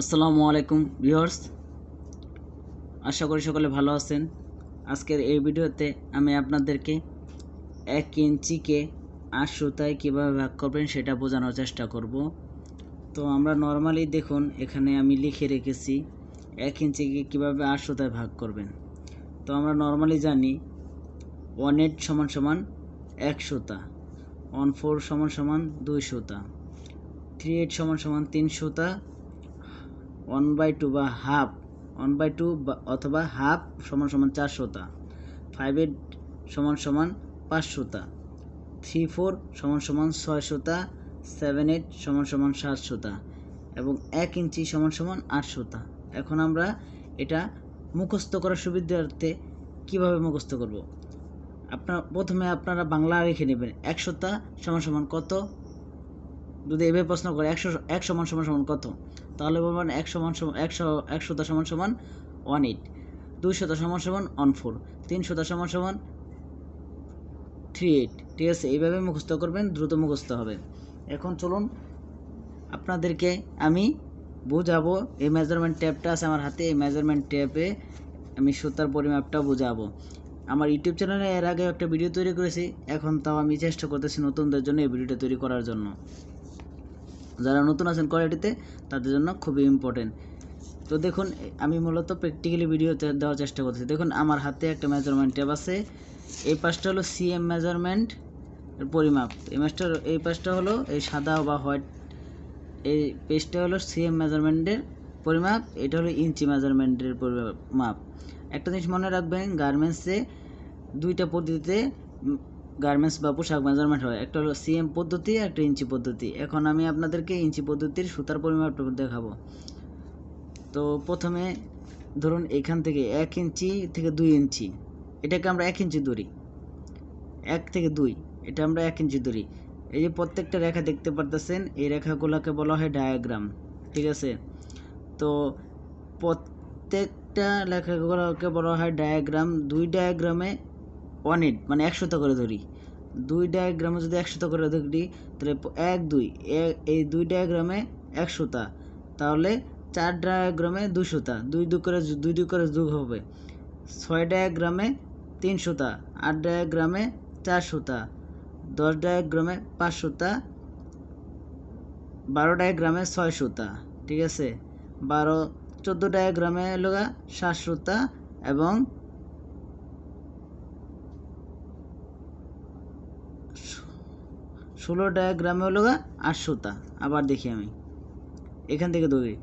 আসসালামু আলাইকুম ভিউয়ার্স। আশা করি সকলে ভালো আছেন। আজকের এই ভিডিওতে আমি আপনাদেরকে এক ইঞ্চিকে আট সুতায় কীভাবে ভাগ করবেন সেটা বোঝানোর চেষ্টা করব। তো আমরা নর্মালি দেখুন, এখানে আমি লিখে রেখেছি এক ইঞ্চিকে কীভাবে আট সুতায় ভাগ করবেন। তো আমরা নর্মালি জানি ওয়ান এইট সমান সমান এক সুতা ওয়ান ফোর সমান সমান দুই সুতা থ্রি এইট সমান সমান তিন সুতা ওয়ান বাই টু বা হাফ, ওয়ান বাই টু অথবা হাফ সমান সমান চার সুতা ফাইভ এইট সমান সমান পাঁচ সুতা থ্রি ফোর সমান সমান ছয় সুতা সেভেন এইট সমান সমান সাত সুতা এবং এক ইঞ্চি সমান সমান আট সুতা এখন আমরা এটা মুখস্থ করার সুবিধার্থে কীভাবে মুখস্থ করব? আপনার প্রথমে আপনারা বাংলা রেখে নেবেন। এক সুতা সমান সমান কত? যদি এভাবে প্রশ্ন করে একশো এক সমান সমান সমান কত? তাহলে বলবেন এক সমান সমান, একশো একশোটা সমান সমান ওয়ান এইট দুই শত সমান সমান ওয়ান ফোর তিন শত সমান সমান থ্রি এইট ঠিক আছে? এইভাবে মুখস্থ করবেন, দ্রুত মুখস্থ হবে। এখন চলুন, আপনাদেরকে আমি বোঝাবো, এই মেজারমেন্ট ট্যাপটা আছে আমার হাতে, এই মেজারমেন্ট ট্যাপে আমি সুতার পরিমাপটা বোঝাবো। আমার ইউটিউব চ্যানেলে এর আগে একটা ভিডিও তৈরি করেছি, এখন তাও আমি চেষ্টা করতেছি নতুনদের জন্য এই ভিডিওটা তৈরি করার জন্য। যারা নতুন আছেন কোয়ালিটিতে তাদের জন্য খুবই ইম্পর্টেন্ট তো দেখুন, আমি মূলত প্র্যাকটিক্যালি ভিডিও দেওয়ার চেষ্টা করতেছি। দেখুন, আমার হাতে একটা মেজারমেন্ট ট্যাব আছে। এই পাশটা হলো সিএম মেজারমেন্ট পরিমাপ। এই মাসটা এই পাশটা হলো এই সাদা বা হোয়াইট, এই পেজটা হলো সিএম মেজারমেন্টের পরিমাপ। এটা হলো ইঞ্চি মেজারমেন্টের পরিমাপ। একটা জিনিস মনে রাখবেন গার্মেন্টসে দুইটা পদ্ধতিতে গার্মেন্টস বা পোশাক মেজারমেন্ট হয়। একটা হলো সিএম পদ্ধতি আর একটা ইঞ্চি পদ্ধতি। এখন আমি আপনাদেরকে ইঞ্চি পদ্ধতির সুতার পরিমাপটা দেখাবো। তো প্রথমে ধরুন এখান থেকে এক ইঞ্চি থেকে দুই ইঞ্চি। এটাকে আমরা এক ইঞ্চি ধরি। এক থেকে দুই, এটা আমরা এক ইঞ্চি ধরি। এই যে প্রত্যেকটা রেখা দেখতে পারতেছেন, এই রেখাগুলোকে বলা হয় ডায়াগ্রাম ঠিক আছে? তো প্রত্যেকটা লেখাগুলোকে বলা হয় ডায়াগ্রাম দুই ডায়াগ্রামে ওয়ান এইট মানে একশোটা করে ধরি। দুই ডায়াগ্রামে যদি একশোটা করে ধরি তাহলে এক, দুই। এই দুই ডায়াগ্রামে একশোটা। তাহলে চার ডায়াগ্রামে দুশোটা দুই দু করে দুই দু করে যোগ হবে ছয় ডায়াগ্রামে তিনশোটা। আট ডায়াগ্রামে চারশোটা। দশ ডায়াগ্রামে পাঁচশোটা। বারো ডায়াগ্রামে ছয়শোটা। ঠিক আছে? বারো চোদ্দ ডায়াগ্রামে হলো সাতশোটা এবং ষোলো ডায়াগ্রামে হলো আটশোটা। আবার দেখি আমি। এখান থেকে ধরি